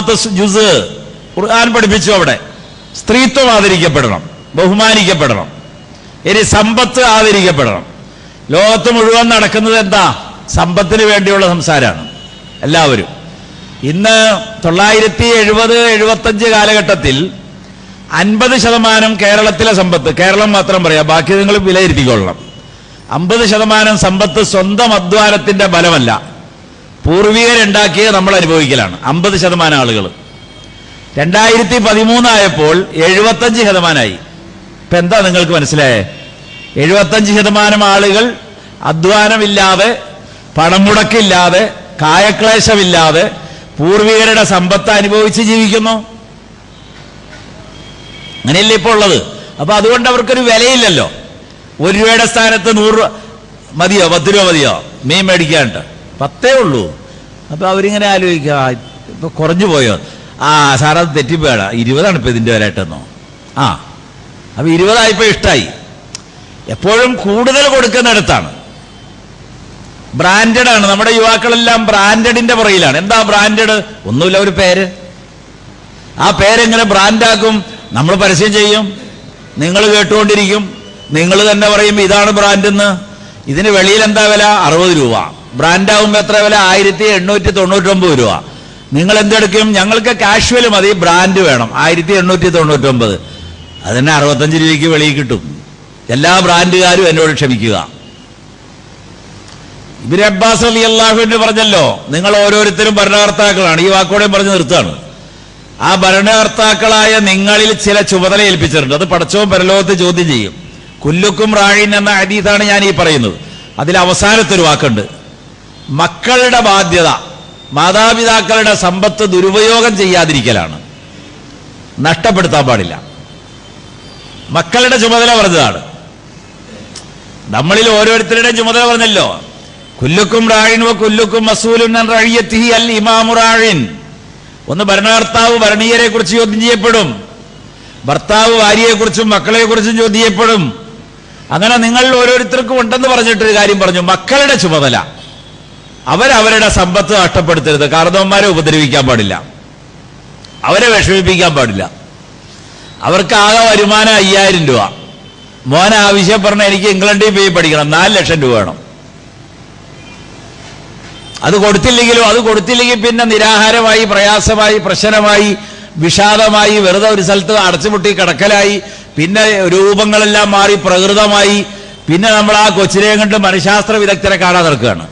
Juice ജുസ്. ഖുർആൻ പഠിപ്പിച്ചു അവിടെ. സ്ത്രീത്വം ആദരിക്കപ്പെടണം. ബഹുമാനിക്കപ്പെടണം. ഇനി സമ്പത്ത് ആദരിക്കപ്പെടണം. ലോകത്ത് മുഴുവൻ നടക്കുന്നത് എന്താ? സമ്പത്തിന് വേണ്ടിയുള്ള സംസാരമാണ്. എല്ലാവരും. ഇന്ന് തൊള്ളായിരത്തി എഴുപത് എഴുപത്തഞ്ച് കാലഘട്ടത്തിൽ അൻപത് ശതമാനം കേരളത്തിലെ സമ്പത്ത് കേരളം മാത്രം പറയാം ബാക്കി നിങ്ങൾ വിലയിരുത്തിക്കൊള്ളണം. അമ്പത് ശതമാനം സമ്പത്ത് സ്വന്തം അധ്വാനത്തിന്റെ ബലമല്ല പൂർവികരുണ്ടാക്കിയ നമ്മൾ അനുഭവിക്കലാണ്. അമ്പത് ശതമാനം ആളുകൾ. രണ്ടായിരത്തി പതിമൂന്നായപ്പോൾ എഴുപത്തഞ്ച് ശതമാനമായി. ഇപ്പൊ എന്താ നിങ്ങൾക്ക് മനസ്സിലായേ? എഴുപത്തഞ്ച് ശതമാനം ആളുകൾ അധ്വാനമില്ലാതെ പണം മുടക്കില്ലാതെ കായക്ലേശമില്ലാതെ പൂർവികരുടെ സമ്പത്ത് അനുഭവിച്ച് ജീവിക്കുന്നു. അങ്ങനെയല്ലേ ഇപ്പോൾ ഉള്ളത്? അപ്പൊ അതുകൊണ്ട് അവർക്കൊരു വിലയില്ലല്ലോ. ഒരു രൂപയുടെ സ്ഥാനത്ത് നൂറ് രൂപ മതിയോ? പത്ത് രൂപ മതിയോ? മീൻ മേടിക്കാണ്ട്. പത്തേ ഉള്ളൂ. അപ്പൊ അവരിങ്ങനെ ആലോചിക്കുക "ആ, ഇപ്പൊ കുറഞ്ഞു പോയോ? ആ സാറത് തെറ്റിപ്പോയാടാ. ഇരുപതാണ് ഇപ്പൊ ഇതിന്റെ വരായിട്ടെന്നോ ആ അപ്പൊ ഇരുപതായപ്പോ ഇഷ്ടായി. എപ്പോഴും കൂടുതൽ കൊടുക്കുന്നിടത്താണ് ബ്രാൻഡഡ് ആണ്. നമ്മുടെ യുവാക്കളെല്ലാം ബ്രാൻഡഡിന്റെ പുറയിലാണ് എന്താ ബ്രാൻഡഡ് ഒന്നുമില്ല ഒരു പേര്. ആ പേരെങ്ങനെ ബ്രാൻഡാക്കും നമ്മൾ പരസ്യം ചെയ്യും. നിങ്ങൾ കേട്ടുകൊണ്ടിരിക്കും. നിങ്ങൾ തന്നെ പറയും ഇതാണ് ബ്രാൻഡെന്ന് ഇതിന് വെളിയിൽ എന്താ വില? അറുപത് രൂപ. ബ്രാൻഡാകുമ്പോൾ എത്ര വില? ആയിരത്തി എണ്ണൂറ്റി തൊണ്ണൂറ്റൊമ്പത് രൂപ. നിങ്ങൾ എന്തെടുക്കും ഞങ്ങൾക്ക് കാഷ്വൽ മതി. ബ്രാൻഡ് വേണം. ആയിരത്തി എണ്ണൂറ്റി തൊണ്ണൂറ്റൊമ്പത്. അതിനെ അറുപത്തഞ്ച് രൂപയ്ക്ക് വെളിയിൽ കിട്ടും. എല്ലാ ബ്രാൻഡുകാരും എന്നോട് ക്ഷമിക്കുക. ഇബിൻ അബ്ബാസ് അലി അള്ളാഹുവിന് പറഞ്ഞല്ലോ നിങ്ങൾ ഓരോരുത്തരും ഭരണകർത്താക്കളാണ്. ഈ വാക്കോടെ പറഞ്ഞു നിർത്താണ് ആ ഭരണകർത്താക്കളായ നിങ്ങളിൽ ചില ചുമതല ഏൽപ്പിച്ചിട്ടുണ്ട്. അത് പടച്ചവും പരലോകത്ത് ചോദ്യം ചെയ്യും. കുല്ലുക്കും റാഴിൻ എന്ന ഹദീസാണ് ഞാൻ ഈ പറയുന്നത്. അതിൽ അവസാനത്തെ ഒരു വാക്കുണ്ട്. മക്കളുടെ ബാധ്യത മാതാപിതാക്കളുടെ സമ്പത്ത് ദുരുപയോഗം ചെയ്യാതിരിക്കലാണ്. നഷ്ടപ്പെടുത്താൻ പാടില്ല. മക്കളുടെ ചുമതല പറഞ്ഞതാണ്. നമ്മളിൽ ഓരോരുത്തരുടെയും ചുമതല പറഞ്ഞല്ലോ. കുല്ലുക്കും റാഴിൻ കുല്ലുക്കും മസൂലും അൽ ഒന്ന് ഭരണകർത്താവ് ഭരണീയരെ കുറിച്ച് ചോദ്യം ചെയ്യപ്പെടും. ഭർത്താവ് ഭാര്യയെ കുറിച്ചും മക്കളെ കുറിച്ചും ചോദ്യം ചെയ്യപ്പെടും. അങ്ങനെ നിങ്ങൾ ഓരോരുത്തർക്കും ഉണ്ടെന്ന് പറഞ്ഞിട്ടൊരു കാര്യം പറഞ്ഞു. മക്കളുടെ ചുമതല. അവരവരുടെ സമ്പത്ത് നഷ്ടപ്പെടുത്തരുത്. കാർന്നവന്മാരെ ഉപദ്രവിക്കാൻ പാടില്ല. അവരെ വിഷമിപ്പിക്കാൻ പാടില്ല. അവർക്ക് ആകെ വരുമാനം അയ്യായിരം രൂപ. മോൻ ആവശ്യം പറഞ്ഞ എനിക്ക് ഇംഗ്ലണ്ടിൽ പോയി പഠിക്കണം. നാല് ലക്ഷം രൂപ വേണം. അത് കൊടുത്തില്ലെങ്കിലും അത് കൊടുത്തില്ലെങ്കിൽ പിന്നെ നിരാഹാരമായി പ്രയാസമായി പ്രശ്നമായി വിഷാദമായി വെറുതെ ഒരു സ്ഥലത്ത് അടച്ചുപൊട്ടി കിടക്കലായി പിന്നെ രൂപങ്ങളെല്ലാം മാറി പ്രകൃതമായി പിന്നെ നമ്മൾ ആ കൊച്ചിനെയും കണ്ട് മനഃശാസ്ത്ര വിദഗ്ധരെ കാണാൻ നടക്കുകയാണ്.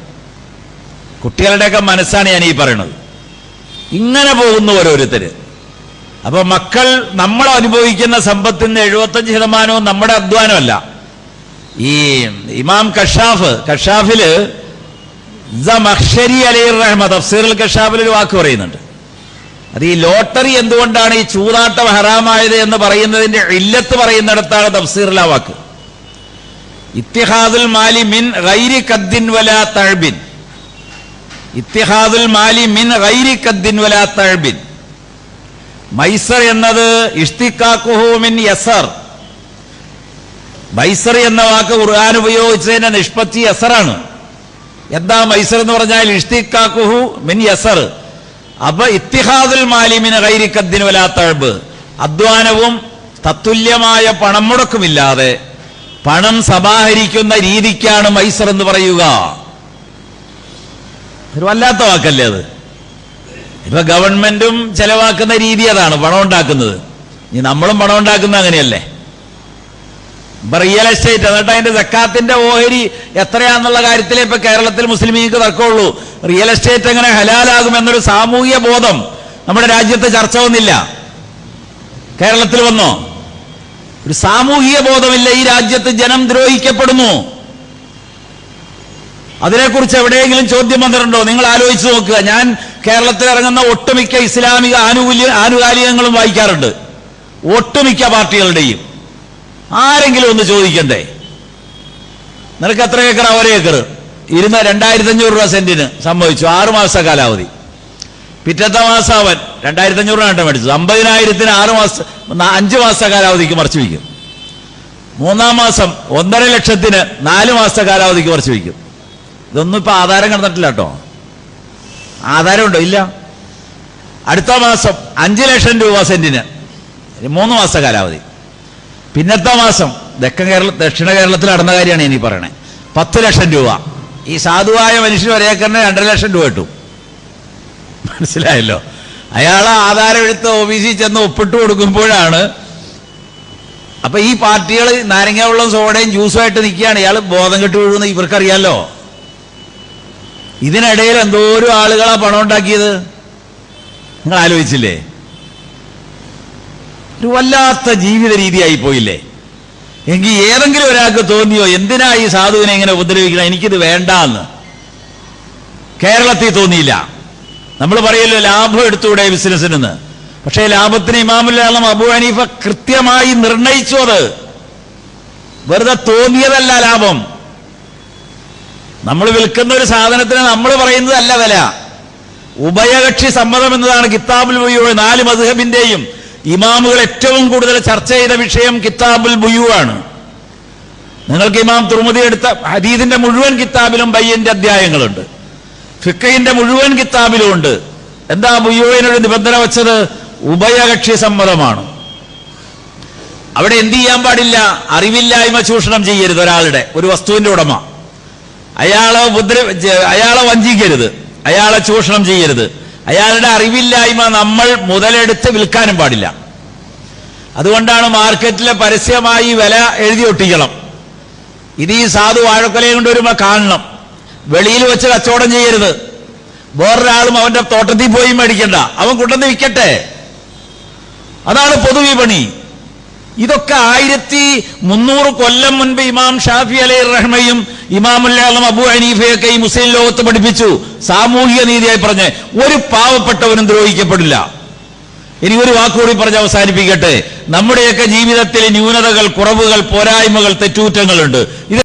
കുട്ടികളുടെയൊക്കെ മനസ്സാണ് ഞാൻ ഈ പറയുന്നത് ഇങ്ങനെ പോകുന്നു ഓരോരുത്തര്. അപ്പൊ മക്കൾ നമ്മൾ അനുഭവിക്കുന്ന സമ്പത്തിന് എഴുപത്തഞ്ച് ശതമാനവും നമ്മുടെ അധ്വാനമല്ല. ഈ ഇമാം കഷാഫ് കഷാഫിൽ മഹ്ഷരി അലി റഹ്മ തഫ്സീറുൽ കഷാഫിൽ ഒരു വാക്ക് പറയുന്നുണ്ട്. അത് ഈ ലോട്ടറി എന്തുകൊണ്ടാണ് ഈ ചൂതാട്ടം ഹറാമായത് എന്ന് പറയുന്നതിന്റെ ഇല്ലത്ത് പറയുന്നിടത്താണ് തഫ്സീറിൽ ആ വാക്ക്. ഇത്തിഹാദുൽ മാലി മിൻ റൈരി കദ്ദിൻ വലാ തഴ്ബിൻ ഇത്തിഹാദുൽ മാലി മിൻ ഗൈരി കദ്ദിൻ വലാ തഴബിൻ. മൈസർ എന്നത് ഇഷ്തിക്കാക്കുഹു മിൻ യസർ. മൈസർ എന്ന വാക്ക് ഖുർആൻ ഉപയോഗിച്ചതിന്റെ നിഷ്പത്തി യസറാണ്. എന്താ മൈസർ എന്ന് പറഞ്ഞാൽ ഇഷ്തിക്കാക്കുഹു മിൻ യസർ. അപ്പൊ ഇത്തിഹാദുൽ മാലി മിൻ റൈരി കദ്ദിൻ വലാ തഴബ്. അധ്വാനവും തത്തുല്യമായ പണം മുടക്കുമില്ലാതെ പണം സമാഹരിക്കുന്ന രീതിക്കാണ് മൈസർ എന്ന് പറയുക. ഒരു വല്ലാത്ത വാക്കല്ലേ അത്? ഇപ്പൊ ഗവൺമെന്റും ചെലവാക്കുന്ന രീതി അതാണ് പണം ഉണ്ടാക്കുന്നത്. ഇനി നമ്മളും പണം ഉണ്ടാക്കുന്ന അങ്ങനെയല്ലേ? ഇപ്പൊ റിയൽ എസ്റ്റേറ്റ് എന്നിട്ട് അതിന്റെ സക്കാത്തിന്റെ ഓഹരി എത്രയാണെന്നുള്ള കാര്യത്തിലേ ഇപ്പൊ കേരളത്തിൽ മുസ്ലിമീങ്ങൾക്ക് തർക്കമുള്ളൂ. റിയൽ എസ്റ്റേറ്റ് എങ്ങനെ ഹലാലാകും എന്നൊരു സാമൂഹിക ബോധം നമ്മുടെ രാജ്യത്ത് ചർച്ച വന്നില്ല. കേരളത്തിൽ വന്നോ? ഒരു സാമൂഹിക ബോധമില്ല ഈ രാജ്യത്ത് ജനം ദ്രോഹിക്കപ്പെടുന്നു. അതിനെക്കുറിച്ച് എവിടെയെങ്കിലും ചോദ്യം വന്നിട്ടുണ്ടോ? നിങ്ങൾ ആലോചിച്ച് നോക്കുക. ഞാൻ കേരളത്തിൽ ഇറങ്ങുന്ന ഒട്ടുമിക്ക ഇസ്ലാമിക ആനുകൂല്യ ആനുകാലികങ്ങളും വായിക്കാറുണ്ട്. ഒട്ടുമിക്ക പാർട്ടികളുടെയും. ആരെങ്കിലും ഒന്ന് ചോദിക്കണ്ടേ? നിനക്ക് എത്ര ഏക്കറാ ഒരേ ഏക്കർ? ഇരുന്ന രണ്ടായിരത്തി അഞ്ഞൂറ് രൂപ സെന്റിന് സംഭവിച്ചു ആറ് മാസ കാലാവധി. പിറ്റത്തെ മാസം അവൻ രണ്ടായിരത്തി അഞ്ഞൂറ് രൂപ മേടിച്ചത് അമ്പതിനായിരത്തിന് ആറ് മാസം അഞ്ച് മാസ കാലാവധിക്ക് മറച്ചു വയ്ക്കും. മൂന്നാം മാസം ഒന്നര ലക്ഷത്തിന് നാല് മാസ കാലാവധിക്ക് മറച്ചു വയ്ക്കും. ഇതൊന്നും ഇപ്പൊ ആധാരം കടന്നിട്ടില്ല കേട്ടോ. ആധാരമുണ്ടോ? ഇല്ല. അടുത്ത മാസം അഞ്ച് ലക്ഷം രൂപ സെന്റിന്. മൂന്ന് മാസ കാലാവധി. പിന്നത്തെ മാസം ദക്ഷിണ കേരള ദക്ഷിണ കേരളത്തിൽ നടന്ന കാര്യമാണ് ഇനി പറയണേ. പത്ത് ലക്ഷം രൂപ. ഈ സാധുവായ മനുഷ്യന് ഒരേക്കറിന് രണ്ടര ലക്ഷം രൂപ കിട്ടും. മനസ്സിലായല്ലോ? അയാൾ ആധാരം എടുത്ത് ഓഫീസിൽ ചെന്ന് ഒപ്പിട്ട് കൊടുക്കുമ്പോഴാണ് അപ്പൊ ഈ പാർട്ടികൾ നാരങ്ങ വെള്ളം സോഡയും ജ്യൂസുമായിട്ട് നിൽക്കുകയാണ്. ഇയാൾ ബോധം കെട്ട് വീഴുന്ന ഇവർക്കറിയാലോ? ഇതിനിടയിൽ എന്തോരം ആളുകളാ പണം ഉണ്ടാക്കിയത്? നിങ്ങൾ ആലോചിച്ചില്ലേ? ഒരു വല്ലാത്ത ജീവിത രീതിയായി പോയില്ലേ? എങ്കിൽ ഏതെങ്കിലും ഒരാൾക്ക് തോന്നിയോ എന്തിനാ ഈ സാധുവിനെ ഇങ്ങനെ ഉപദ്രവിക്കണം? എനിക്കിത് വേണ്ട എന്ന് കേരളത്തിൽ തോന്നിയില്ല. നമ്മൾ പറയല്ലോ ലാഭം എടുത്തൂടെ ബിസിനസ്സിനെന്ന്. പക്ഷേ ലാഭത്തിന് ഇമാമുല്ലാളം അബു ഹനീഫ കൃത്യമായി നിർണയിച്ചു അത്. വെറുതെ തോന്നിയതല്ല ലാഭം. നമ്മൾ വിൽക്കുന്ന ഒരു സാധനത്തിന് നമ്മൾ പറയുന്നത് അല്ല വില. ഉഭയകക്ഷി സമ്മതം എന്നതാണ് കിതാബുൽ ബുയു നാല് മധുഹബിന്റെയും ഇമാമുകൾ ഏറ്റവും കൂടുതൽ ചർച്ച ചെയ്ത വിഷയം കിതാബുൽ ബുയു ആണ്. നിങ്ങൾക്ക് ഇമാം തുറമുതി എടുത്ത ഹരീദിന്റെ മുഴുവൻ കിതാബിലും ബയ്യന്റെ അധ്യായങ്ങളുണ്ട്. ഫിക്കയിന്റെ മുഴുവൻ കിതാബിലും ഉണ്ട്. എന്താ ബുയുവിനൊരു നിബന്ധന വെച്ചത്? ഉഭയകക്ഷി സമ്മതമാണ്. അവിടെ എന്ത് ചെയ്യാൻ പാടില്ല? അറിവില്ലായ്മ ചൂഷണം ചെയ്യരുത് ഒരാളുടെ ഒരു വസ്തുവിന്റെ ഉടമ. അയാളെ ഉപദ്ര അയാളെ വഞ്ചിക്കരുത്. അയാളെ ചൂഷണം ചെയ്യരുത്. അയാളുടെ അറിവില്ലായ്മ നമ്മൾ മുതലെടുത്ത് വിൽക്കാനും പാടില്ല. അതുകൊണ്ടാണ് മാർക്കറ്റിലെ പരസ്യമായി വില എഴുതി ഒട്ടിക്കണം. ഇത് ഈ സാധു വാഴക്കൊലയും കൊണ്ട് വരുമ്പോ കാണണം. വെളിയിൽ വെച്ച് കച്ചവടം ചെയ്യരുത്. വേറൊരാളും അവന്റെ തോട്ടത്തിൽ പോയി മേടിക്കണ്ട. അവൻ കൊണ്ടുവന്ന് വിൽക്കട്ടെ. അതാണ് പൊതുവിപണി. ഇതൊക്കെ ആയിരത്തി മുന്നൂറ് കൊല്ലം മുൻപ് ഇമാം ഷാഫി അലൈ റഹ്മയും ഇമാമുല്ലാം അബു ഹനീഫയൊക്കെ ഈ മുസ്ലിം ലോകത്ത് പഠിപ്പിച്ചു. സാമൂഹിക നീതിയായി പറഞ്ഞ് ഒരു പാവപ്പെട്ടവനും ദ്രോഹിക്കപ്പെടില്ല. ഇനി ഒരു വാക്കുകൂടി പറഞ്ഞ് അവസാനിപ്പിക്കട്ടെ. നമ്മുടെയൊക്കെ ജീവിതത്തിലെ ന്യൂനതകൾ കുറവുകൾ പോരായ്മകൾ തെറ്റുകുറ്റങ്ങളുണ്ട് ഇത്